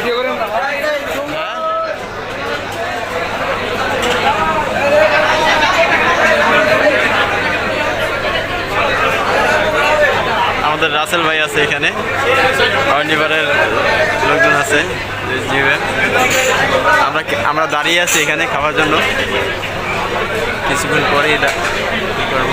হ্যাঁ? আমাদের রাসেল ভাই আছে এখানে। অনিবারের লোকজন আছে আমরা আমরা দাঁড়িয়ে আছি এখানে খাওয়ার জন্য। কিছুক্ষণ পরেই করব?